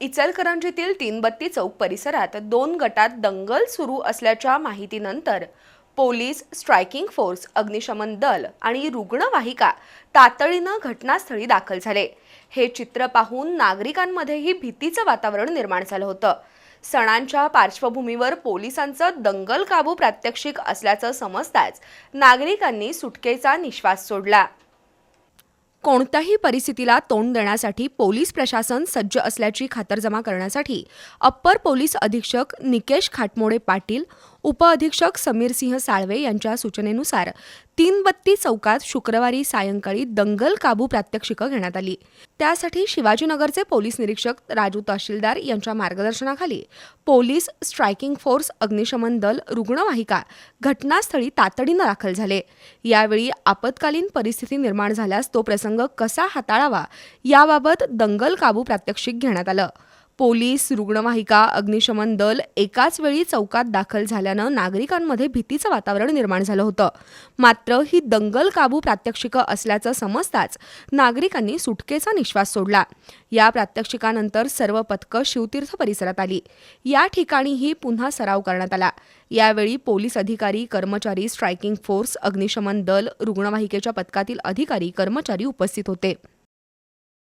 इचलकरंजीतील तीनबत्ती चौक परिसरात दोन गटात दंगल सुरू असल्याच्या माहितीनंतर पोलीस स्ट्रायकिंग फोर्स अग्निशमन दल आणि रुग्णवाहिका तातडीनं घटनास्थळी दाखल झाले. हे चित्र पाहून नागरिकांमध्येही भीतीचं वातावरण निर्माण झालं होतं. सणांच्या पार्श्वभूमीवर पोलिसांचं दंगल काबू प्रात्यक्षिक असल्याचं समजताच नागरिकांनी सुटकेचा निश्वास सोडला. कोणत्याही परिस्थितीला तोंड देण्यासाठी पोलीस प्रशासन सज्ज असल्याची खातरजमा करण्यासाठी अप्पर पोलीस अधीक्षक निकेश खाटमोडे पाटील उपअधीक्षक समीरसिंह साळवे यांच्या सूचनेनुसार तीनबत्ती चौकात शुक्रवारी सायंकाळी दंगल काबू प्रात्यक्षिकं घेण्यात आली. त्यासाठी शिवाजीनगरचे पोलीस निरीक्षक राजू तहसीलदार यांच्या मार्गदर्शनाखाली पोलीस स्ट्रायकिंग फोर्स अग्निशमन दल रुग्णवाहिका घटनास्थळी तातडीनं दाखल झाले. यावेळी आपत्कालीन परिस्थिती निर्माण झाल्यास तो प्रसंग कसा हाताळावा याबाबत दंगल काबू प्रात्यक्षिक घेण्यात आलं. पोलीस रुग्णवाहिका अग्निशमन दल एकाच वेळी चौकात दाखल झाल्यानं नागरिकांमध्ये भीतीचं वातावरण निर्माण झालं होतं. मात्र ही दंगल काबू प्रात्यक्षिकं असल्याचं समजताच नागरिकांनी सुटकेचा निश्वास सोडला. या प्रात्यक्षिकानंतर सर्व पथकं शिवतीर्थ परिसरात आली. या ठिकाणीही पुन्हा सराव करण्यात आला. यावेळी पोलीस अधिकारी कर्मचारी स्ट्रायकिंग फोर्स अग्निशमन दल रुग्णवाहिकेच्या पथकातील अधिकारी कर्मचारी उपस्थित होते.